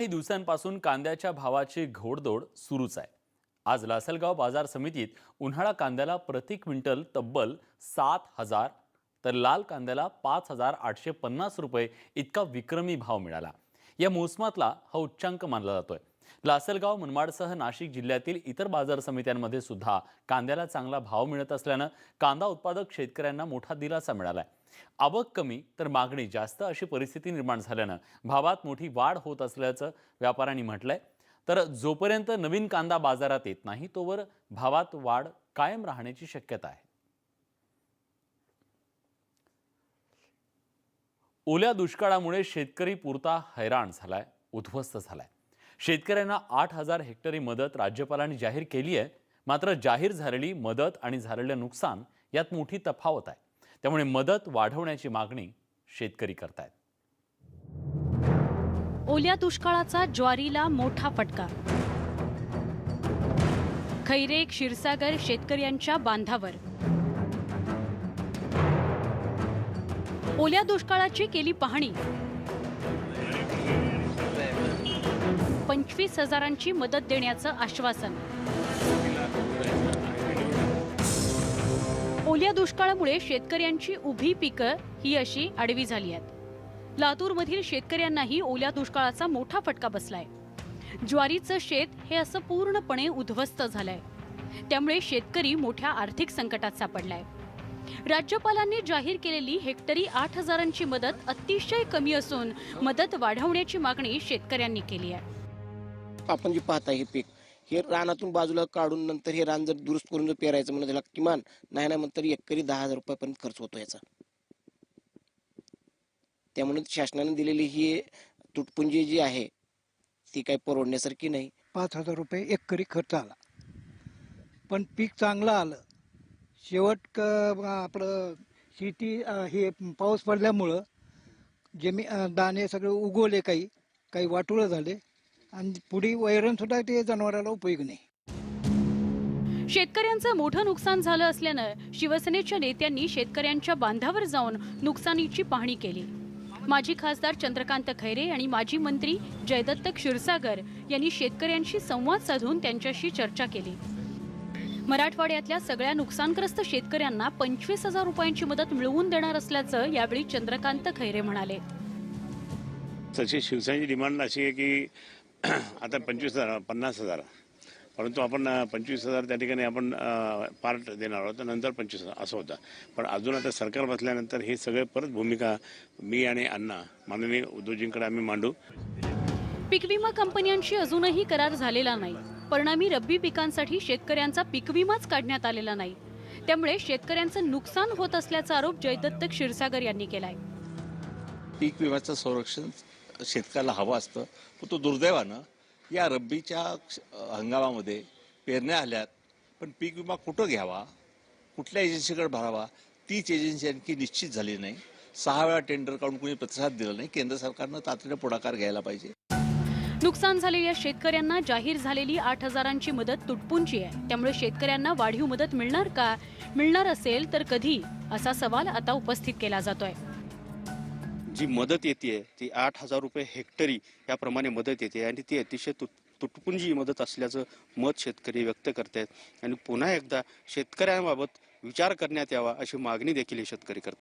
काही दिवसांपासून कांद्याच्या भावाची घोडदोड सुरूच आहे. आज लासलगाव बाजार समितीत उन्हाळा कांद्याला प्रति क्विंटल तब्बल सात हजार तर लाल कांद्याला पाच हजार आठशे पन्नास रुपये इतका विक्रमी भाव मिळाला. या मोसमातला हा उच्चांक मानला जातोय. लासलगाव मनमाडसह नाशिक जिल्ह्यातील इतर बाजार समित्यांमध्ये सुद्धा कांद्याला चांगला भाव मिळत असल्यानं कांदा उत्पादक शेतकऱ्यांना मोठा दिलासा मिळालाय. आवक कमी तर मागणी जास्त अशी परिस्थिती निर्माण झाल्यानं भावात मोठी वाढ होत असल्याचं व्यापाऱ्यांनी म्हटलंय. तर जोपर्यंत नवीन कांदा बाजारात येत नाही तोवर भावात वाढ कायम राहण्याची शक्यता आहे. ओल्या दुष्काळामुळे शेतकरी पुरता हैराण झालाय उद्ध्वस्त झालाय. शेतकऱ्यांना आठ हजार हेक्टरी मदत राज्यपालांनी जाहीर केली आहे. मात्र जाहीर झालेली मदत आणि झालेलं नुकसान यात मोठी तफावत आहे. त्यामुळे मदत वाढवण्याची मागणी शेतकरी करतायत. ओल्या दुष्काळाचा ज्वारीला मोठा फटका. खैरे क्षीरसागर शेतकऱ्यांच्या बांधावर. ओल्या दुष्काळाची केली पाहणी. पंचवीस हजारांची मदत देण्याचं आश्वासन. ओल्या दुष्काळामुळे शेतकऱ्यांची उभी पिकं ही अशी आडवी झाली आहेत. लातूरमधील शेतकऱ्यांनाही ओल्या दुष्काळाचा मोठा फटका बसलाय. ज्वारीचं शेत हे असं पूर्णपणे उद्ध्वस्त झालंय. त्यामुळे शेतकरी मोठ्या आर्थिक संकटात सापडलाय. राज्यपालांनी जाहीर केलेली हेक्टरी आठ हजारांची मदत अतिशय कमी असून मदत वाढवण्याची मागणी शेतकऱ्यांनी केली आहे. आपण जे पाहता हे पीक हे रानातून बाजूला काढून नंतर हे रान जर दुरुस्त करून जर पेरायचं म्हणजे त्याला किमान नाही नाही म्हणतर एकरी दहा हजार रुपयापर्यंत खर्च होतो याचा. त्यामुळे शासनाने दिलेली ही तुटपुंजी जी आहे ती काही परवडण्यासारखी नाही. पाच हजार रुपये एकरी खर्च आला. पण पीक चांगलं आलं. शेवट क- आपलं शेती हे पाऊस पडल्यामुळं जमी दाणे सगळे उगवले काही काही वाटुळं झाले. आणि पुढे वैरण सुद्धा ते जनावराला उपयोग नाही. शेतकऱ्यांचं मोठं नुकसान झालं असल्यानं शिवसेनेच्या नेत्यांनी शेतकऱ्यांच्या बांधावर जाऊन नुकसानीची पाहणी केली. माजी खासदार चंद्रकांत खैरे आणि माजी मंत्री जयदत्त क्षीरसागर यांनी शेतकऱ्यांशी संवाद साधून त्यांच्याशी चर्चा केली. मराठवाड्यातल्या सगळ्या नुकसानग्रस्त शेतकऱ्यांना पंचवीस हजार रुपयांची मदत मिळवून देणार असल्याचं यावेळी चंद्रकांत खैरे म्हणाले. तशी शिवसेनेची डिमांड अशी आहे की आता पंचवीस हजार पन्नास हजार. परंतु आपण पंचवीस हजार त्या ठिकाणी आपण पार्ट देणार आहोत. नंतर पंचवीस हजार असं होतं. पण अजून आता सरकार बसल्यानंतर हे सगळे परत भूमिका मी आणि अण्णा माननीय उद्योजींकडे आम्ही मांडू. पीक विमा कंपन्यांशी अजूनही करार झालेला नाही. परिणामी रब्बी पिकांसाठी शेतकऱ्यांचा पीक विमाच काढण्यात आलेला नाही. त्यामुळे शेतकऱ्यांचं नुकसान होत असल्याचा आरोप जयदत्त क्षीरसागर यांनी केलाय. पीक विम्याचं संरक्षण शेतकऱ्याला हवं असतं पण तो दुर्दैवानं या रब्बीच्या हंगामामध्ये पेरण्या आल्यात पण पीक विमा कुठं घ्यावा कुठल्या एजन्सीकडे भरावा तीच एजन्सी आणखी निश्चित झाली नाही. सहा वेळा टेंडर काढून कोणी प्रतिसाद दिला नाही. केंद्र सरकारनं तातडीने पुढाकार घ्यायला पाहिजे. नुकसान झालेल्या शेतकऱ्यांना जाहीर झालेली आठ हजारांची मदत तुटपुंची आहे. त्यामुळे शेतकऱ्यांना वाढीव मदत मिळणार का मिळणार असेल तर कधी? असा सवाल आता उपस्थित केला जातोय. जी मदत येते ती आठ हजार रुपये हेक्टरी याप्रमाणे मदत येते आणि ती अतिशय तुट तुटपुंजी मदत असल्याचं मत शेतकरी व्यक्त करत आहेत. आणि पुन्हा एकदा शेतकऱ्यांबाबत विचार करण्यात यावा अशी मागणी देखील हे शेतकरी करतात.